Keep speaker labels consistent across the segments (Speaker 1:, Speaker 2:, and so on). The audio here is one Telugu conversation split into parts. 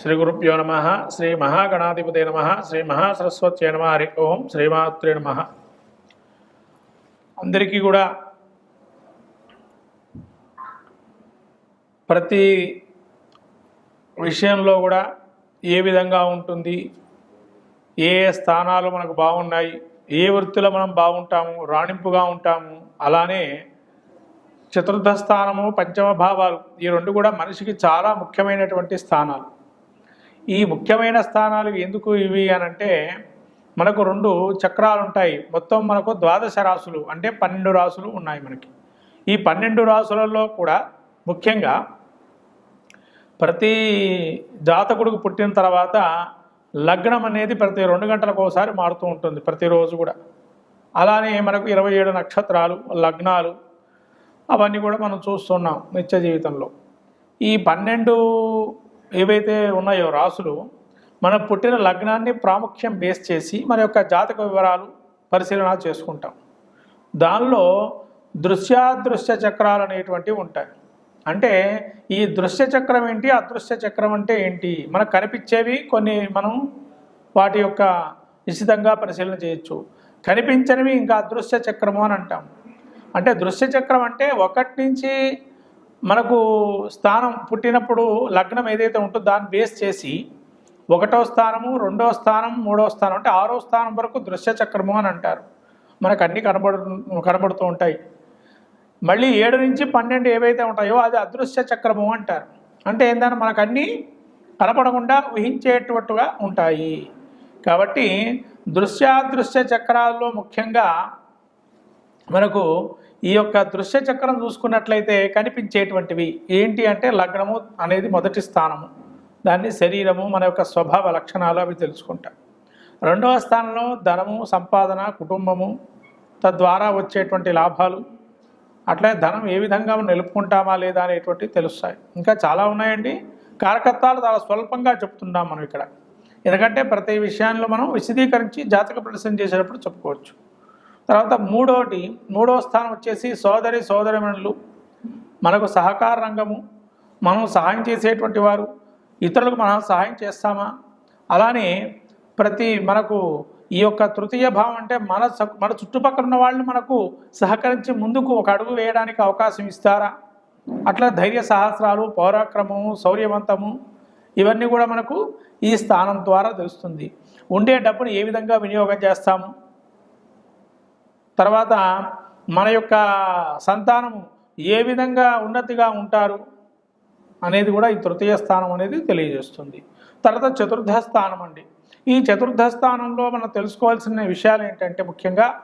Speaker 1: శ్రీ గురుభ్యో నమ శ్రీ మహాగణాధిపతి నమ శ్రీ మహాసరస్వత్యై నమ హరి ఓం శ్రీమాత్రే నమ. అందరికీ కూడా ప్రతి విషయంలో కూడా ఏ విధంగా ఉంటుంది ఏ ఏ స్థానాలు మనకు బాగున్నాయి ఏ వృత్తిలో మనం బాగుంటాము రాణింపుగా ఉంటాము అలానే చతుర్థ స్థానము పంచమ భావాలు ఈ రెండు కూడా మనిషికి చాలా ముఖ్యమైనటువంటి స్థానాలు. ఈ ముఖ్యమైన స్థానాలు ఎందుకు ఇవి అనంటే మనకు రెండు చక్రాలు ఉంటాయి. మొత్తం మనకు ద్వాదశ రాసులు అంటే పన్నెండు రాసులు ఉన్నాయి మనకి. ఈ పన్నెండు రాసులలో కూడా ముఖ్యంగా ప్రతి జాతకుడికి పుట్టిన తర్వాత లగ్నం అనేది ప్రతి రెండు గంటలకు ఒకసారి మారుతూ ఉంటుంది ప్రతిరోజు కూడా. అలానే మనకు ఇరవై ఏడు నక్షత్రాలు లగ్నాలు అవన్నీ కూడా మనం చూస్తున్నాం నిత్య జీవితంలో. ఈ పన్నెండు ఏవైతే ఉన్నాయో రాసులు మన పుట్టిన లగ్నాన్ని ప్రాముఖ్యం బేస్ చేసి మన యొక్క జాతక వివరాలు పరిశీలన చేసుకుంటాం. దానిలో దృశ్యాదృశ్య చక్రాలు అనేటువంటివి ఉంటాయి. అంటే ఈ దృశ్య చక్రం ఏంటి అదృశ్య చక్రం అంటే ఏంటి? మనకు కనిపించేవి కొన్ని మనం వాటి యొక్క నిశ్చితంగా పరిశీలన చేయొచ్చు. కనిపించనివి ఇంకా అదృశ్య చక్రము అని అంటాం. అంటే దృశ్య చక్రం అంటే ఒకటి నుంచి మనకు స్థానం పుట్టినప్పుడు లగ్నం ఏదైతే ఉంటుందో దాన్ని బేస్ చేసి ఒకటో స్థానము రెండో స్థానం మూడో స్థానం అంటే ఆరో స్థానం వరకు దృశ్య చక్రము అని అంటారు. మనకు అన్నీ కనబడు కనబడుతూ ఉంటాయి. మళ్ళీ ఏడు నుంచి పన్నెండు ఏవైతే ఉంటాయో అది అదృశ్య చక్రము అంటారు. అంటే ఏంటంటే మనకు అన్నీ కనపడకుండా ఊహించేటట్టుగా ఉంటాయి. కాబట్టి దృశ్యాదృశ్య చక్రాల్లో ముఖ్యంగా మనకు ఈ యొక్క దృశ్య చక్రం చూసుకున్నట్లయితే కనిపించేటువంటివి ఏంటి అంటే లగ్నము అనేది మొదటి స్థానము. దాన్ని శరీరము మన యొక్క స్వభావ లక్షణాలు అవి తెలుసుకుంటాం. రెండవ స్థానంలో ధనము సంపాదన కుటుంబము తద్వారా వచ్చేటువంటి లాభాలు. అట్లే ధనం ఏ విధంగా నిలుపుకుంటామా లేదా అనేటువంటివి తెలుస్తాయి. ఇంకా చాలా ఉన్నాయండి. కారకత్వాలు చాలా స్వల్పంగా చెప్తున్నాం మనం ఇక్కడ. ఎందుకంటే ప్రతి విషయాల్లో మనం విశదీకరించి జాతక ప్రదర్శన చేసేటప్పుడు చెప్పుకోవచ్చు. తర్వాత మూడోటి మూడో స్థానం వచ్చేసి సోదరి సోదరిమణులు. మనకు సహకార రంగము మనం సహాయం చేసేటువంటి వారు ఇతరులకు మనం సహాయం చేస్తామా? అలానే ప్రతి మనకు ఈ యొక్క తృతీయ భావం అంటే మన స- మన చుట్టుపక్కల ఉన్న వాళ్ళని మనకు సహకరించి ముందుకు ఒక అడుగు వేయడానికి అవకాశం ఇస్తారా? అట్లా ధైర్య సహస్రాలు పౌరాక్రమము శౌర్యవంతము ఇవన్నీ కూడా మనకు ఈ స్థానం ద్వారా తెలుస్తుంది. ఉండే డబ్బును ఏ విధంగా వినియోగం చేస్తాము? తర్వాత మన యొక్క సంతానము ఏ విధంగా ఉన్నతిగా ఉంటారు అనేది కూడా ఈ తృతీయ స్థానం అనేది తెలియజేస్తుంది. తర్వాత చతుర్థ స్థానం అండి. ఈ చతుర్థ స్థానంలో మనం తెలుసుకోవాల్సిన విషయాలు ఏంటంటే ముఖ్యంగా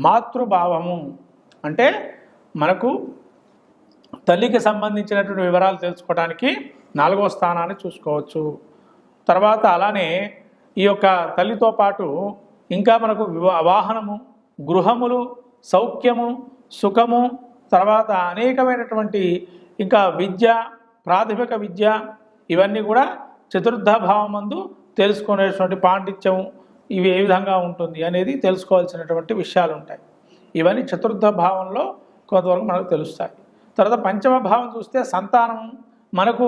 Speaker 1: మాతృభావము. అంటే మనకు తల్లికి సంబంధించినటువంటి వివరాలు తెలుసుకోవడానికి నాలుగో స్థానాన్ని చూసుకోవచ్చు. తర్వాత అలానే ఈ యొక్క తల్లితో పాటు ఇంకా మనకు వివా- వాహనము గృహములు సౌఖ్యము సుఖము తర్వాత అనేకమైనటువంటి ఇంకా విద్య ప్రాథమిక విద్య ఇవన్నీ కూడా చతుర్థ భావమందు తెలుసుకునేటువంటి పాండిత్యం ఇవి ఏ విధంగా ఉంటుంది అనేది తెలుసుకోవాల్సినటువంటి విషయాలు ఉంటాయి ఇవన్నీ చతుర్థ భావంలో కొంతవరకు మనకు తెలుస్తాయి. తర్వాత పంచమ భావం చూస్తే సంతానం మనకు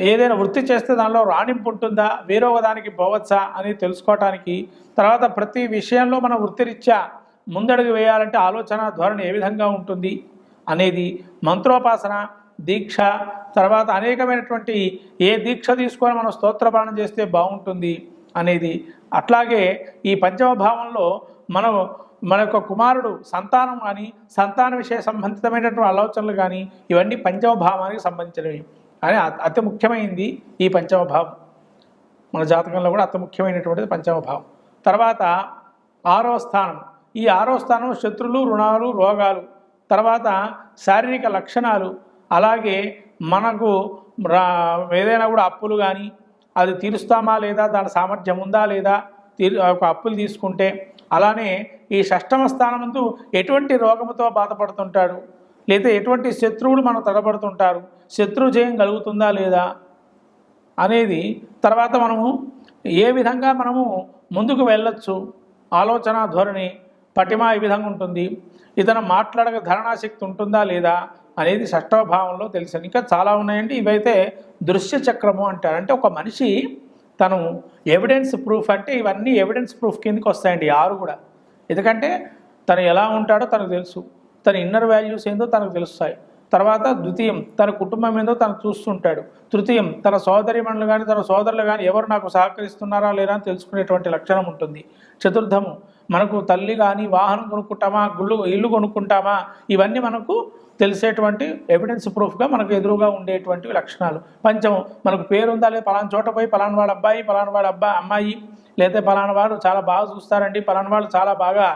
Speaker 1: ఏదైనా వృత్తి చేస్తే దానిలో రాణింపు ఉంటుందా వేరొక దానికి పోవచ్చా అని తెలుసుకోవటానికి తర్వాత ప్రతి విషయంలో మన వృత్తిరీత్యా ముందడుగు వేయాలంటే ఆలోచన ధోరణి ఏ విధంగా ఉంటుంది అనేది మంత్రోపాసన దీక్ష తర్వాత అనేకమైనటువంటి ఏ దీక్ష తీసుకొని మనం స్తోత్రపాలన చేస్తే బాగుంటుంది అనేది. అట్లాగే ఈ పంచమ భావంలో మనం మన యొక్క కుమారుడు సంతానం కానీ సంతాన విషయ సంబంధితమైనటువంటి ఆలోచనలు కానీ ఇవన్నీ పంచమ భావానికి సంబంధించినవి అని అతి ముఖ్యమైనది ఈ పంచమ భావం. మన జాతకంలో కూడా అతి ముఖ్యమైనటువంటిది పంచమ భావం. తర్వాత ఆరో స్థానం. ఈ ఆరో స్థానం శత్రులు రుణాలు రోగాలు తర్వాత శారీరక లక్షణాలు అలాగే మనకు రా ఏదైనా కూడా అప్పులు కానీ అది తీరుస్తామా లేదా దాని సామర్థ్యం ఉందా లేదా తీరు ఒక అప్పులు తీసుకుంటే అలానే ఈ షష్టమ స్థానమందు ఎటువంటి రోగముతో బాధపడుతుంటాడు? లేదా ఎటువంటి శత్రువులు మనం తడబడుతుంటారు? శత్రు జయం కలుగుతుందా లేదా? అనేది తర్వాత మనము ఏ విధంగా మనము ముందుకు వెళ్ళొచ్చు? ఆలోచన ధోరణి పటిమ ఈ విధంగా ఉంటుంది. ఇతను మాట్లాడక ధరణాశక్తి ఉంటుందా లేదా అనేది షష్టవ భావంలో తెలిసింది ఇంకా చాలా ఉన్నాయండి. ఇవైతే దృశ్య చక్రము అంటారు. అంటే ఒక మనిషి తను ఎవిడెన్స్ ప్రూఫ్ అంటే ఇవన్నీ ఎవిడెన్స్ ప్రూఫ్ కిందకి వస్తాయండి. ఆరు కూడా. ఎందుకంటే తను ఎలా ఉంటాడో తనకు తెలుసు. తన ఇన్నర్ వాల్యూస్ ఏందో తనకు తెలుస్తాయి. తర్వాత ద్వితీయం తన కుటుంబం ఏందో తను చూస్తుంటాడు. తృతీయం తన సోదరిమణులు కానీ తన సోదరులు కానీ ఎవరు నాకు సహకరిస్తున్నారా లేరా అని తెలుసుకునేటువంటి లక్షణం ఉంటుంది. చతుర్థము మనకు తల్లి కానీ వాహనం కొనుక్కుంటామా గుళ్ళు ఇల్లు కొనుక్కుంటామా ఇవన్నీ మనకు తెలిసేటువంటి ఎవిడెన్స్ ప్రూఫ్గా మనకు ఎదురుగా ఉండేటువంటి లక్షణాలు. పంచమం మనకు పేరు ఉందా లేదా? పలానా చోట పోయి పలానా వాడు అబ్బాయి పలానా వాడు అబ్బాయి అమ్మాయి లేదా పలానా వాడు చాలా బాగా చూస్తారండి. పలానా వాళ్ళు చాలా బాగా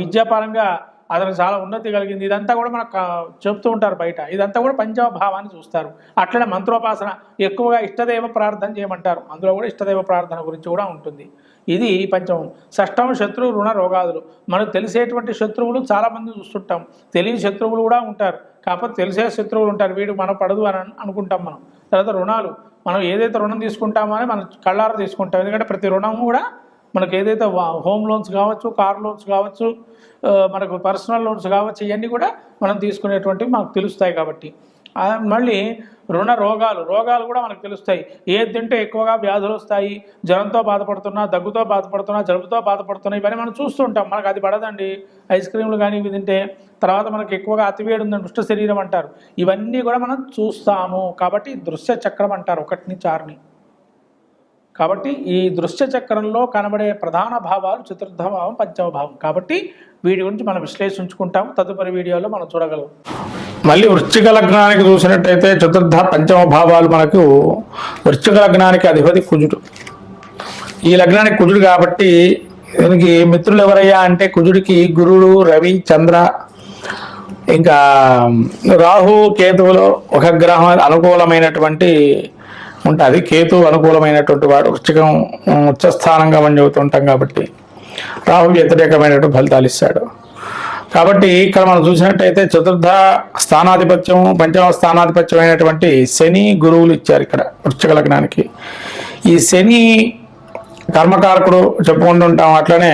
Speaker 1: విద్యాపరంగా అతనికి చాలా ఉన్నతి కలిగింది. ఇదంతా కూడా మనకు చెప్తూ ఉంటారు బయట. ఇదంతా కూడా పంచమభావాన్ని చూస్తారు. అట్లనే మంత్రోపాసన ఎక్కువగా ఇష్టదైవ ప్రార్థన చేయమంటారు. అందులో కూడా ఇష్టదైవ ప్రార్థన గురించి కూడా ఉంటుంది. ఇది పంచమం. షష్టం శత్రు రుణ రోగాదులు. మనకు తెలిసేటువంటి శత్రువులు చాలామంది చూస్తుంటాం. తెలియని శత్రువులు కూడా ఉంటారు. కాకపోతే తెలిసే శత్రువులు ఉంటారు. వీడు మనం పడదు అని అనుకుంటాం మనం. తర్వాత రుణాలు. మనం ఏదైతే రుణం తీసుకుంటామో అని మనం కళ్ళారా తీసుకుంటాం. ఎందుకంటే ప్రతి రుణము కూడా మనకు ఏదైతే వా- హోమ్ లోన్స్ కావచ్చు కార్ లోన్స్ కావచ్చు మనకు పర్సనల్ లోన్స్ కావచ్చు ఇవన్నీ కూడా మనం తీసుకునేటువంటివి మనకు తెలుస్తాయి కాబట్టి. మళ్ళీ రుణ రోగాలు రోగాలు కూడా మనకు తెలుస్తాయి. ఏది తింటే ఎక్కువగా వ్యాధులు వస్తాయి. జ్వరంతో బాధపడుతున్నా దగ్గుతో బాధపడుతున్నా జలుబుతో బాధపడుతున్నా ఇవన్నీ మనం చూస్తుంటాం మనకు అది పడదండి. ఐస్ క్రీమ్లు కానీ ఇవి తింటే తర్వాత మనకు ఎక్కువగా అతివేడి ఉందని దుష్ట శరీరం అంటారు. ఇవన్నీ కూడా మనం చూస్తాము. కాబట్టి దృశ్య చక్రం అంటారు. ఒకటిని చారుని. కాబట్టి ఈ దృశ్య చక్రంలో కనబడే ప్రధాన భావాలు చతుర్థ భావం పంచమ భావం. కాబట్టి వీటి గురించి మనం విశ్లేషించుకుంటాం. తదుపరి వీడియోలో మనం చూడగలం
Speaker 2: మళ్ళీ వృశ్చిక లగ్నానికి చూసినట్టయితే చతుర్థ పంచమ భావాలు మనకు వృశ్చిక లగ్నానికి అధిపతి కుజుడు. ఈ లగ్నానికి కుజుడు కాబట్టి దీనికి మిత్రులు ఎవరయ్యా అంటే కుజుడికి గురుడు రవి చంద్ర ఇంకా రాహు కేతువులో ఒక గ్రహం అనుకూలమైనటువంటి ఉంటుంది. కేతు అనుకూలమైనటువంటి వాడు వృశ్చికం ఉచ్చస్థానంగా మనం చెబుతుంటాం కాబట్టి. రాహు వ్యతిరేకమైనటువంటి ఫలితాలు ఇస్తాడు. కాబట్టి ఇక్కడ మనం చూసినట్టయితే చతుర్థ స్థానాధిపత్యం పంచమ స్థానాధిపత్యం అయినటువంటి శని గురువులు ఇచ్చారు ఇక్కడ వృక్షక లగ్నానికి. ఈ శని కర్మకారకుడు చెప్పుకుంటుంటాం అట్లనే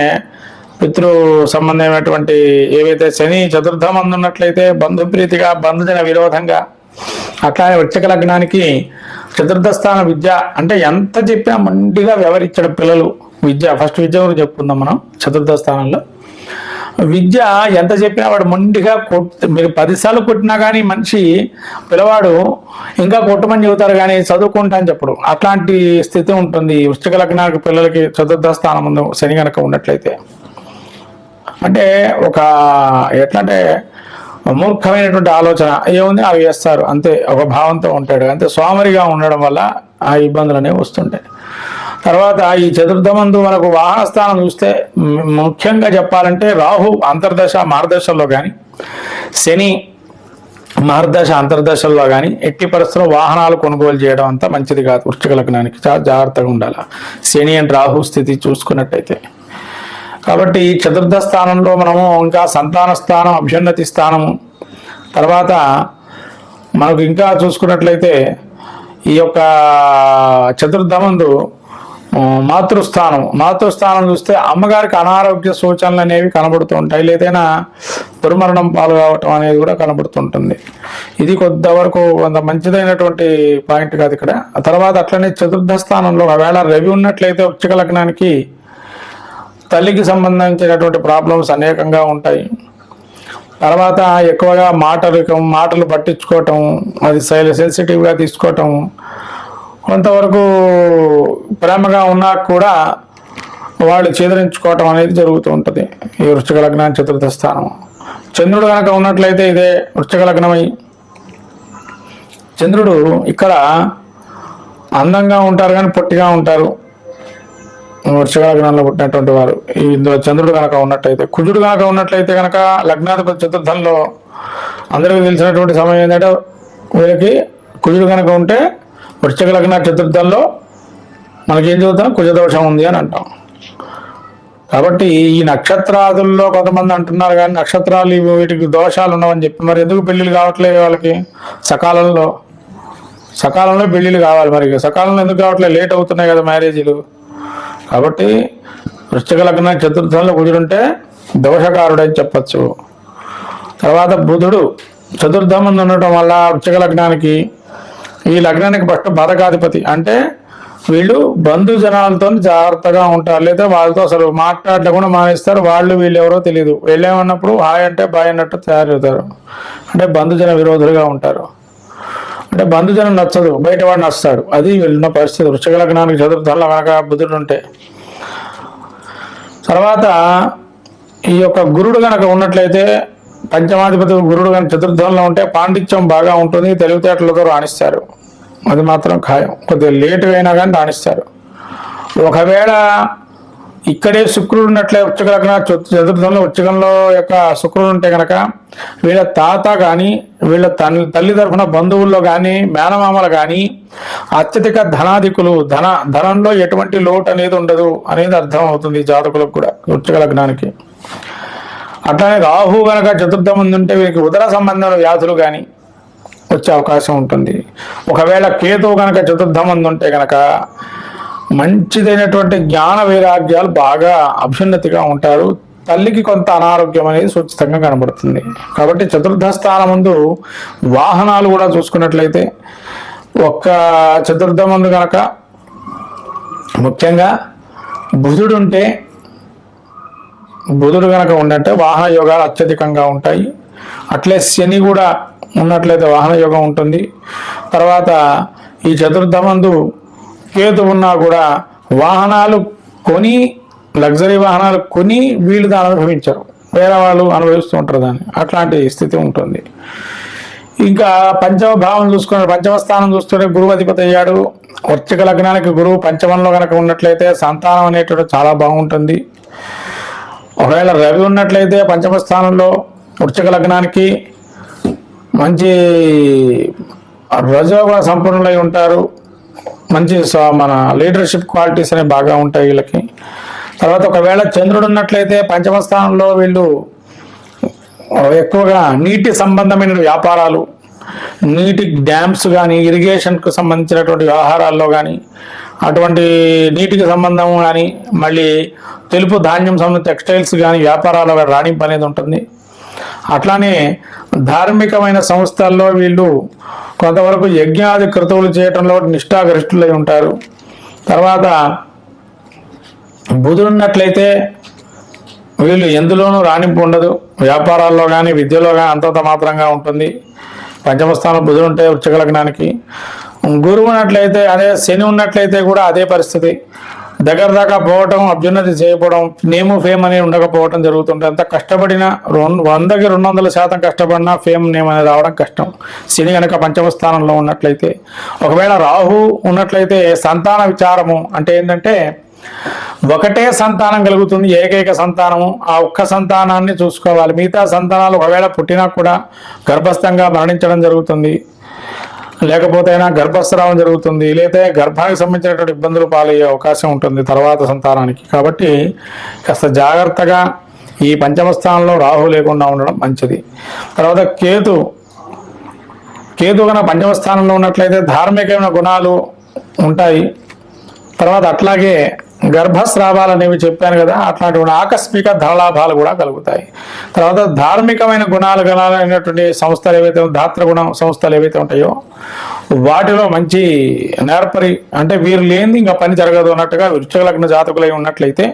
Speaker 2: పితృ సంబంధమైనటువంటి ఏవైతే శని చతుర్థం అందున్నట్లయితే బంధుప్రీతిగా బంధుజన విరోధంగా అట్లానే వృక్షక లగ్నానికి చతుర్థ స్థాన విద్య అంటే ఎంత చెప్పినా మండిగా వ్యవహరించడం పిల్లలు. విద్య ఫస్ట్ విద్య గురించి చెప్పుకుందాం మనం చతుర్థ స్థానంలో. విద్య ఎంత చెప్పినా వాడు మొండిగా కొట్ మీరు పదిసార్లు కొట్టినా కానీ మనిషి పిల్లవాడు ఇంకా కొట్టమని చెబుతారు కానీ చదువుకుంటా అని చెప్పడు. అట్లాంటి స్థితి ఉంటుంది. వృష్టిక లగ్నాలకు పిల్లలకి చతుర్థ స్థానం ఉంది శని కనుక ఉన్నట్లయితే. అంటే ఒక ఎట్లా అంటే మూర్ఖమైనటువంటి ఆలోచన. ఏముంది? అవి వేస్తారు. అంతే. ఒక భావంతో ఉంటాడు. అంతే. సోమరిగా ఉండడం వల్ల ఆ ఇబ్బందులు అనేవి వస్తుంటాయి. తర్వాత ఈ చతుర్థమందు మనకు వాహన స్థానం చూస్తే ముఖ్యంగా చెప్పాలంటే రాహు అంతర్దశ మార్గదశల్లో కానీ శని మహర్దశ అంతర్దశల్లో కానీ ఎట్టి పరిస్థితుల్లో వాహనాలు కొనుగోలు చేయడం అంతా మంచిది కాదు. వృశ్చిక లగ్నానికి చాలా జాగ్రత్తగా ఉండాలి. శని అండ్ రాహు స్థితి చూసుకున్నట్టయితే. కాబట్టి ఈ చతుర్థ స్థానంలో మనము ఇంకా సంతాన స్థానం అభ్యున్నతి స్థానము తర్వాత మనకు ఇంకా చూసుకున్నట్లయితే ఈ యొక్క చతుర్థమందు మాతృస్థానం. మాతృస్థానం చూస్తే అమ్మగారికి అనారోగ్య సూచనలు అనేవి కనబడుతూ ఉంటాయి. లేదైనా దుర్మరణం పాలు కావటం అనేది కూడా కనబడుతుంటుంది. ఇది కొంతవరకు కొంత మంచిదైనటువంటి పాయింట్ కాదు ఇక్కడ. ఆ తర్వాత అట్లనే చతుర్థ స్థానంలో ఒకవేళ రవి ఉన్నట్లయితే వృశ్చిక లగ్నానికి తల్లికి సంబంధించినటువంటి ప్రాబ్లమ్స్ అనేకంగా ఉంటాయి. తర్వాత ఎక్కువగా మాటలు మాటలు పట్టించుకోవటం అది సెన్సిటివ్గా తీసుకోవటం కొంతవరకు ప్రేమగా ఉన్నా కూడా వాళ్ళు చేదరించుకోవటం అనేది జరుగుతూ ఉంటుంది. ఈ వృక్షక లగ్నాన్ని చతుర్థ స్థానం. చంద్రుడు కనుక ఉన్నట్లయితే ఇదే వృక్షక లగ్నమై. చంద్రుడు ఇక్కడ అందంగా ఉంటారు కానీ పొట్టిగా ఉంటారు. వృక్షక లగ్నంలో పుట్టినటువంటి వారు. ఈ ఇందులో చంద్రుడు కనుక ఉన్నట్లయితే కుజుడు కనుక ఉన్నట్లయితే కనుక లగ్నాధిపతి చతుర్థంలో అందరికీ తెలిసినటువంటి సమయం ఏంటంటే వీళ్ళకి కుజుడు కనుక ఉంటే వృశ్చిక లగ్న చతుర్థంలో మనకేం చదువుతాం? కుజదోషం ఉంది అని అంటాం. కాబట్టి ఈ నక్షత్రాదుల్లో కొంతమంది అంటున్నారు కానీ నక్షత్రాలు ఇవి వీటికి దోషాలు ఉండవని చెప్పి. మరి ఎందుకు పెళ్ళిళ్ళు కావట్లేదు వాళ్ళకి? సకాలంలో. సకాలంలో పెళ్ళిళ్ళు కావాలి మరి. సకాలంలో ఎందుకు కావట్లేదు? లేట్ అవుతున్నాయి కదా మ్యారేజీలు. కాబట్టి వృశ్చిక లగ్న చతుర్థంలో కుదురుంటే దోషకారుడని చెప్పచ్చు. తర్వాత బుధుడు చతుర్థం ఉండటం వల్ల వృశ్చిక లగ్నానికి ఈ లగ్నానికి ఫస్ట్ బరకాధిపతి అంటే వీళ్ళు బంధు జనాలతో జాగ్రత్తగా ఉంటారు. లేదా వాళ్ళతో అసలు మాట్లాడకుండా మానేస్తారు. వాళ్ళు వీళ్ళు ఎవరో తెలియదు వెళ్ళామన్నప్పుడు హాయ్ అంటే బాయ్ అన్నట్టు తయారవుతారు. అంటే బంధుజన విరోధులుగా ఉంటారు. అంటే బంధుజనం నచ్చదు. బయట వాడు నచ్చుతాడు. అది వెళ్ళిన పరిస్థితి. వృక్షక లగ్నానికి చతుర్థంలో కనుక బుధుడు ఉంటే. తర్వాత ఈ యొక్క గురుడు కనుక ఉన్నట్లయితే పంచమాధిపతి గురుడు కానీ చతుర్థంలో ఉంటే పాండిత్యం బాగా ఉంటుంది తెలివితేటలతో రాణిస్తారు. అది మాత్రం ఖాయం. కొద్దిగా లేటుగా అయినా కానీ రాణిస్తారు. ఒకవేళ ఇక్కడే శుక్రుడు ఉన్నట్లే వృశ్చిక చతుర్థంలో ఉచ్చకంలో యొక్క శుక్రుడు ఉంటే కనుక వీళ్ళ తాత కానీ వీళ్ళ తల్లి తల్లి తరఫున బంధువుల్లో కానీ మేనమామలు కానీ అత్యధిక ధనాధికులు ధన ధనంలో ఎటువంటి లోటు అనేది ఉండదు అనేది అర్థం అవుతుంది జాతకులకు కూడా వృశ్చిక లగ్నానికి. అట్లానే రాహు గనక చతుర్థం ముందు ఉంటే వీరికి ఉదర సంబంధమైన వ్యాధులు కానీ వచ్చే అవకాశం ఉంటుంది. ఒకవేళ కేతువు గనక చతుర్థం ముందు ఉంటే గనక మంచిదైనటువంటి జ్ఞాన వైరాగ్యాలు బాగా అభ్యున్నతిగా ఉంటారు. తల్లికి కొంత అనారోగ్యం అనేది సుచితంగా కనబడుతుంది. కాబట్టి చతుర్థ స్థానం ముందు వాహనాలు కూడా చూసుకున్నట్లయితే ఒక్క చతుర్థం ముందు కనుక ముఖ్యంగా బుధుడు ఉంటే బుధుడు కనుక ఉండంటే వాహన యోగాలు అత్యధికంగా ఉంటాయి. అట్లే శని కూడా ఉన్నట్లయితే వాహన యోగం ఉంటుంది. తర్వాత ఈ చతుర్థమందు కేతు ఉన్నా కూడా వాహనాలు కొని లగ్జరీ వాహనాలు కొని వీళ్ళు దాన్ని అనుభవించరు. వేరే వాళ్ళు అనుభవిస్తూ ఉంటారు దాన్ని. అట్లాంటి స్థితి ఉంటుంది. ఇంకా పంచమ భావం చూసుకుని పంచమ స్థానం చూస్తుంటే గురువు అధిపతి అయ్యాడు. వర్చక లగ్నానికి గురువు పంచమంలో కనుక ఉన్నట్లయితే సంతానం అనేటువంటి చాలా బాగుంటుంది. ఒకవేళ రవి ఉన్నట్లయితే పంచమ స్థానంలో వృక్షక లగ్నానికి మంచి రజోగా సంపన్నులై ఉంటారు. మంచి మన లీడర్షిప్ క్వాలిటీస్ అనేవి బాగా ఉంటాయి వీళ్ళకి. తర్వాత ఒకవేళ చంద్రుడు ఉన్నట్లయితే పంచమ స్థానంలో వీళ్ళు ఎక్కువగా నీటి సంబంధమైన వ్యాపారాలు నీటి డ్యామ్స్ కానీ ఇరిగేషన్కు సంబంధించినటువంటి వ్యవహారాల్లో కానీ అటువంటి నీటికి సంబంధం కానీ మళ్ళీ తెలుపు ధాన్యం సంబంధించిన టెక్స్టైల్స్ కానీ వ్యాపారాల రాణింపు అనేది ఉంటుంది. అట్లానే ధార్మికమైన సంస్థల్లో వీళ్ళు కొంతవరకు యజ్ఞాది క్రతువులు చేయటంలో నిష్ఠాగరిష్ఠులై ఉంటారు. తర్వాత బుధుడున్నట్లయితే వీళ్ళు ఎందులోనూ రాణింపు ఉండదు. వ్యాపారాల్లో కానీ విద్యలో కానీ అంతంత మాత్రంగా ఉంటుంది. పంచమస్థానం బుధుడు ఉంటే వృక్ష లగ్నానికి గురువు ఉన్నట్లయితే అదే శని ఉన్నట్లయితే కూడా అదే పరిస్థితి. దగ్గర దాకా పోవటం అభ్యున్నతి చేయకపోవడం నేము ఫేమ్ అనేది ఉండకపోవటం జరుగుతుంటుంది. అంత కష్టపడిన రెండు వందకి రెండు వందల శాతం కష్టపడినా ఫేమ్ నేమ్ అనేది రావడం కష్టం. శని కనుక పంచమ స్థానంలో ఉన్నట్లయితే. ఒకవేళ రాహు ఉన్నట్లయితే సంతాన విచారము అంటే ఏంటంటే ఒకటే సంతానం కలుగుతుంది ఏకైక సంతానము. ఆ ఒక్క సంతానాన్ని చూసుకోవాలి. మిగతా సంతానాలు ఒకవేళ పుట్టినా కూడా గర్భస్థంగా మరణించడం జరుగుతుంది. లేకపోతే అయినా గర్భస్రావం జరుగుతుంది లేదా గర్భానికి సంబంధించినటువంటి ఇబ్బందులు పాలయ్యే అవకాశం ఉంటుంది తర్వాత సంతానానికి. కాబట్టి కాస్త జాగ్రత్తగా ఈ పంచమ స్థానంలో రాహు లేకుండా ఉండడం మంచిది. తర్వాత కేతు. కేతు కనుక పంచమ స్థానంలో ఉన్నట్లయితే ధార్మికమైన గుణాలు ఉంటాయి. తర్వాత అట్లాగే గర్భస్రావాలు అనేవి చెప్పాను కదా అట్లాంటి ఆకస్మిక ధనలాభాలు కూడా కలుగుతాయి. తర్వాత ధార్మికమైన గుణాలు గణాలైనటువంటి సంస్థలు ఏవైతే ధాత్ర గుణం సంస్థలు ఏవైతే ఉంటాయో వాటిలో మంచి నేర్పరి అంటే వీరు లేనిది ఇంకా పని జరగదు అన్నట్టుగా వృక్ష లగ్న జాతకులై ఉన్నట్లయితే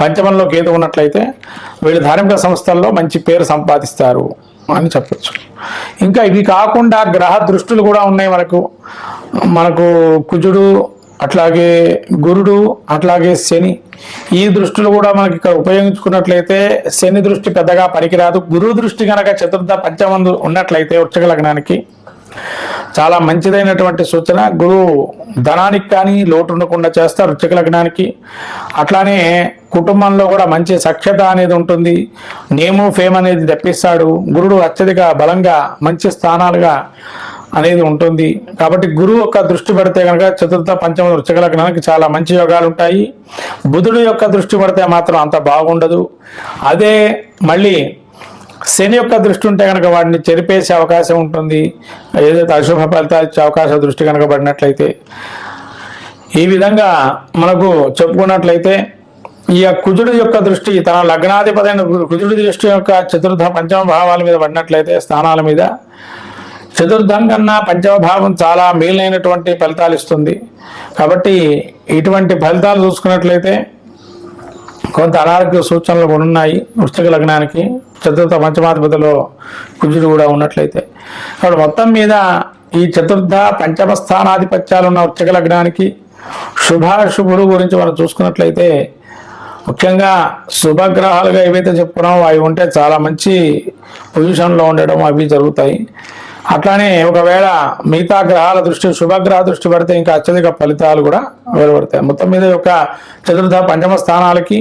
Speaker 2: పంచమంలో కేతు ఉన్నట్లయితే వీళ్ళు ధార్మిక సంస్థల్లో మంచి పేరు సంపాదిస్తారు అని చెప్పొచ్చు. ఇంకా ఇవి కాకుండా గ్రహ దృష్టులు కూడా ఉన్నాయి మనకు. మనకు కుజుడు అట్లాగే గురుడు అట్లాగే శని ఈ దృష్టిలో కూడా మనకి ఇక్కడ ఉపయోగించుకున్నట్లయితే శని దృష్టి పెద్దగా పనికిరాదు. గురువు దృష్టి కనుక చతుర్థ పంచమందు ఉన్నట్లయితే వృక్షక లగ్నానికి చాలా మంచిదైనటువంటి సూచన. గురువు ధనానికి కానీ లోటు ఉండకుండా చేస్తారు వృశ్చిక లగ్నానికి అట్లానే కుటుంబంలో కూడా మంచి సఖ్యత అనేది ఉంటుంది. నేము ఫేమ్ అనేది తెప్పిస్తాడు. గురుడు అత్యధిక బలంగా మంచి స్థానాలుగా అనేది ఉంటుంది. కాబట్టి గురువు యొక్క దృష్టి పెడితే కనుక చతుర్థ పంచమ వృక్షక లగ్నానికి చాలా మంచి యోగాలు ఉంటాయి. బుధుడు యొక్క దృష్టి పడితే మాత్రం అంత బాగుండదు. అదే మళ్ళీ శని యొక్క దృష్టి ఉంటే కనుక వాడిని చెరిపేసే అవకాశం ఉంటుంది. ఏదైతే అశుభ ఫలితాలు ఇచ్చే అవకాశం దృష్టి కనుక పడినట్లయితే. ఈ విధంగా మనకు చెప్పుకున్నట్లయితే ఈ కుజుడు యొక్క దృష్టి తన లగ్నాధిపతి కుజుడి దృష్టి యొక్క చతుర్థ పంచమ భావాల మీద పడినట్లయితే స్థానాల మీద చతుర్థం కన్నా పంచమ భావం చాలా మేలైనటువంటి ఫలితాలు ఇస్తుంది. కాబట్టి ఇటువంటి ఫలితాలు చూసుకున్నట్లయితే కొంత అనారోగ్య సూచనలు కూడా ఉన్నాయి. వృష్టిక లగ్నానికి చతుర్థ పంచమాధిపతిలో కుజుడు కూడా ఉన్నట్లయితే. కాబట్టి మొత్తం మీద ఈ చతుర్థ పంచమ స్థానాధిపత్యాలు ఉన్న వృష్టిక లగ్నానికి శుభాశుభుడు గురించి మనం చూసుకున్నట్లయితే ముఖ్యంగా శుభగ్రహాలుగా ఏవైతే చెప్పుకున్నామో అవి ఉంటే చాలా మంచి పొజిషన్లో ఉండడం అవి జరుగుతాయి. అట్లానే ఒకవేళ మిగతా గ్రహాల దృష్టి శుభగ్రహ దృష్టి పడితే ఇంకా అత్యధిక ఫలితాలు కూడా వెలువడతాయి. మొత్తం మీద యొక్క చతుర్థ పంచమ స్థానాలకి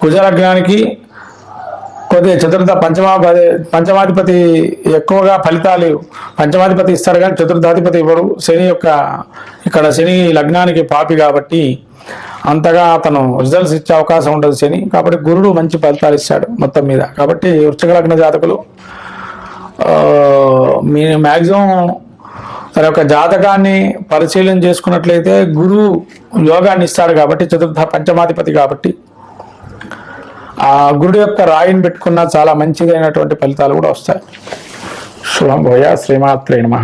Speaker 2: కుజలగ్నానికి కొద్దిగా చతుర్థ పంచమాపతి పంచమాధిపతి ఎక్కువగా ఫలితాలు పంచమాధిపతి ఇస్తాడు కానీ చతుర్థాధిపతి ఇవ్వడు శని యొక్క ఇక్కడ శని లగ్నానికి పాపి కాబట్టి అంతగా అతను రిజల్ట్స్ ఇచ్చే అవకాశం ఉండదు శని. కాబట్టి గురుడు మంచి ఫలితాలు ఇస్తాడు మొత్తం మీద. కాబట్టి వృశ్చిక లగ్న జాతకులు ఆ, మీ మ్యాక్సిమం తన యొక్క జాతకాన్ని పరిశీలన చేసుకున్నట్లయితే గురువు యోగాన్ని ఇస్తాడు కాబట్టి చతుర్థ పంచమాధిపతి కాబట్టి ఆ గురుడు యొక్క రాయిని పెట్టుకున్న చాలా మంచిదైనటువంటి ఫలితాలు కూడా వస్తాయి. శుభం భోయ శ్రీమాత్రే నమ.